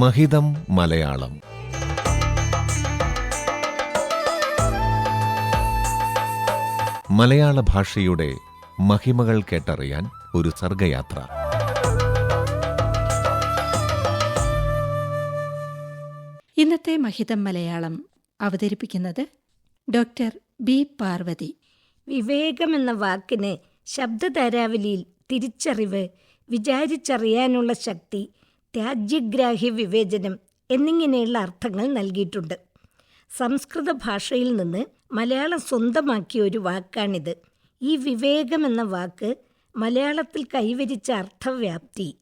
മഹിതം മലയാളം. മലയാള ഭാഷയുടെ മഹിമകൾ കേട്ടറിയാൻ ഒരു സർഗയാത്ര. ഇന്നത്തെ മഹിതം മലയാളം അവതരിപ്പിക്കുന്നത് ഡോക്ടർ ബി പാർവതി. വിവേകം എന്ന വാക്കിന് ശബ്ദതരാവലിയിൽ തിരിച്ചറിവ് വിചാരിച്ചറിയാനുള്ള ശക്തി ത്യാജ്യഗ്രാഹ്യ വിവേചനം എന്നിങ്ങനെയുള്ള അർത്ഥങ്ങൾ നൽകിയിട്ടുണ്ട്. സംസ്കൃത ഭാഷയിൽ നിന്ന് മലയാളം സ്വന്തമാക്കിയ ഒരു വാക്കാണിത്. ഈ വിവേകം എന്ന വാക്ക് മലയാളത്തിൽ കൈവരിച്ച അർത്ഥവ്യാപ്തി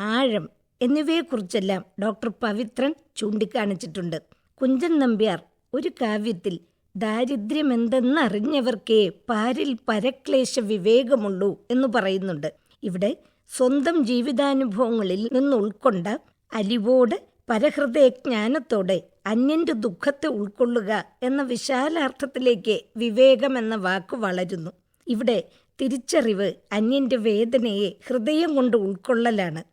ആഴം എന്നിവയെക്കുറിച്ചെല്ലാം ഡോക്ടർ പവിത്രൻ ചൂണ്ടിക്കാണിച്ചിട്ടുണ്ട്. കുഞ്ചൻ നമ്പ്യാർ ഒരു കാവ്യത്തിൽ ദാരിദ്ര്യമെന്തെന്നറിഞ്ഞവർക്കേ പാരിൽ പരക്ലേശ വിവേകമുള്ളൂ എന്ന് പറയുന്നുണ്ട്. ഇവിടെ സ്വന്തം ജീവിതാനുഭവങ്ങളിൽ നിന്ന് ഉൾക്കൊണ്ട അലിവോട് പരഹൃദയജ്ഞാനത്തോടെ അന്യന്റെ ദുഃഖത്തെ ഉൾക്കൊള്ളുക എന്ന വിശാലാർത്ഥത്തിലേക്ക് വിവേകം എന്ന വാക്ക് വളരുന്നു. ഇവിടെ തിരിച്ചറിവ് അന്യന്റെ വേദനയെ ഹൃദയം കൊണ്ട് ഉൾക്കൊള്ളലാണ്.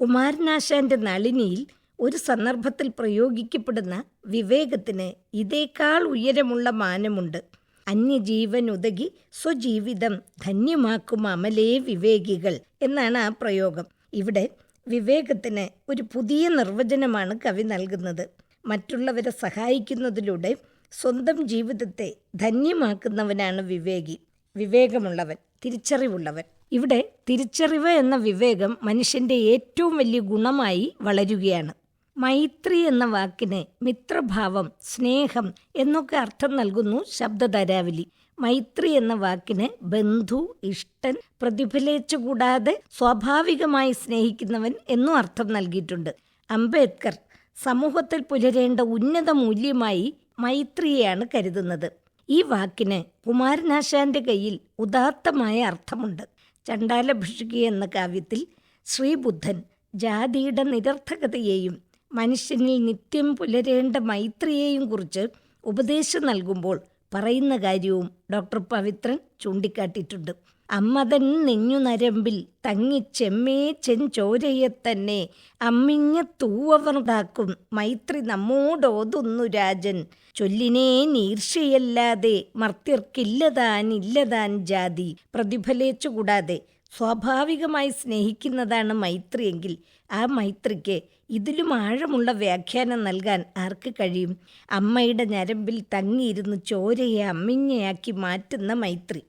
കുമാരനാശാന്റെ നളിനിയിൽ ഒരു സന്ദർഭത്തിൽ പ്രയോഗിക്കപ്പെടുന്ന വിവേകത്തിന് ഇതേക്കാൾ ഉയരമുള്ള മാനമുണ്ട്. അന്യജീവൻ ഉതകി സ്വജീവിതം ധന്യമാക്കും അമലേ വിവേകികൾ എന്നാണ് ആ പ്രയോഗം. ഇവിടെ വിവേകത്തിന് ഒരു പുതിയ നിർവചനമാണ് കവി നൽകുന്നത്. മറ്റുള്ളവരെ സഹായിക്കുന്നതിലൂടെ സ്വന്തം ജീവിതത്തെ ധന്യമാക്കുന്നവനാണ് വിവേകി. വിവേകമുള്ളവൻ തിരിച്ചറിവുള്ളവൻ. ഇവിടെ തിരിച്ചറിവ് എന്ന വിവേകം മനുഷ്യന്റെ ഏറ്റവും വലിയ ഗുണമായി വളരുകയാണ്. മൈത്രി എന്ന വാക്കിന് മിത്രഭാവം സ്നേഹം എന്നൊക്കെ അർത്ഥം നൽകുന്നു ശബ്ദധാരാവലി. മൈത്രി എന്ന വാക്കിന് ബന്ധു ഇഷ്ടൻ പ്രതിഫലിച്ചുകൂടാതെ സ്വാഭാവികമായി സ്നേഹിക്കുന്നവൻ എന്നും അർത്ഥം നൽകിയിട്ടുണ്ട്. അംബേദ്കർ സമൂഹത്തിൽ പുലരേണ്ട ഉന്നത മൂല്യമായി മൈത്രിയെയാണ് കരുതുന്നത്. ഈ വാക്കിന് കുമാരനാശാന്റെ കയ്യിൽ ഉദാത്തമായ അർത്ഥമുണ്ട്. ചണ്ടാലഭിഷുകി എന്ന കാവ്യത്തിൽ ശ്രീബുദ്ധൻ ജാതിയുടെ നിരർത്ഥകതയെയും മനുഷ്യനിൽ നിത്യം പുലരേണ്ട മൈത്രിയെയും കുറിച്ച് ഉപദേശം നൽകുമ്പോൾ പറയുന്ന കാര്യവും ഡോക്ടർ പവിത്രൻ ചൂണ്ടിക്കാട്ടിയിട്ടുണ്ട്. അമ്മതൻ നെഞ്ഞു നരമ്പിൽ തങ്ങി ചെമ്മേ ചെഞ്ചോരയെ തന്നെ അമ്മിഞ്ഞ തൂവവർതാക്കും മൈത്രി നമ്മോടോതുന്നു രാജൻ. ചൊല്ലിനേ നീർഷയല്ലാതെ മർത്യർക്കില്ലതാൻ ഇല്ലതാൻ ജാതി. പ്രതിഫലിച്ചുകൂടാതെ സ്വാഭാവികമായി സ്നേഹിക്കുന്നതാണ് മൈത്രിയെങ്കിൽ ആ മൈത്രിക്ക് ഇതിലും ആഴമുള്ള വ്യാഖ്യാനം നൽകാൻ ആർക്ക് കഴിയും? അമ്മയുടെ ഞരമ്പിൽ തങ്ങിയിരുന്ന് ചോരയെ അമ്മിഞ്ഞയാക്കി മാറ്റുന്ന മൈത്രി.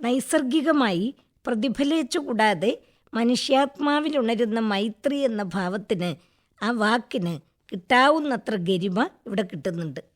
നൈസർഗികമായി പ്രതിഫലിച്ചുകൂടാതെ മനുഷ്യാത്മാവിലുണരുന്ന മൈത്രി എന്ന ഭാവത്തിന് ആ വാക്കിന് കിട്ടാവുന്നത്ര ഗരിമ ഇവിടെ കിട്ടുന്നുണ്ട്.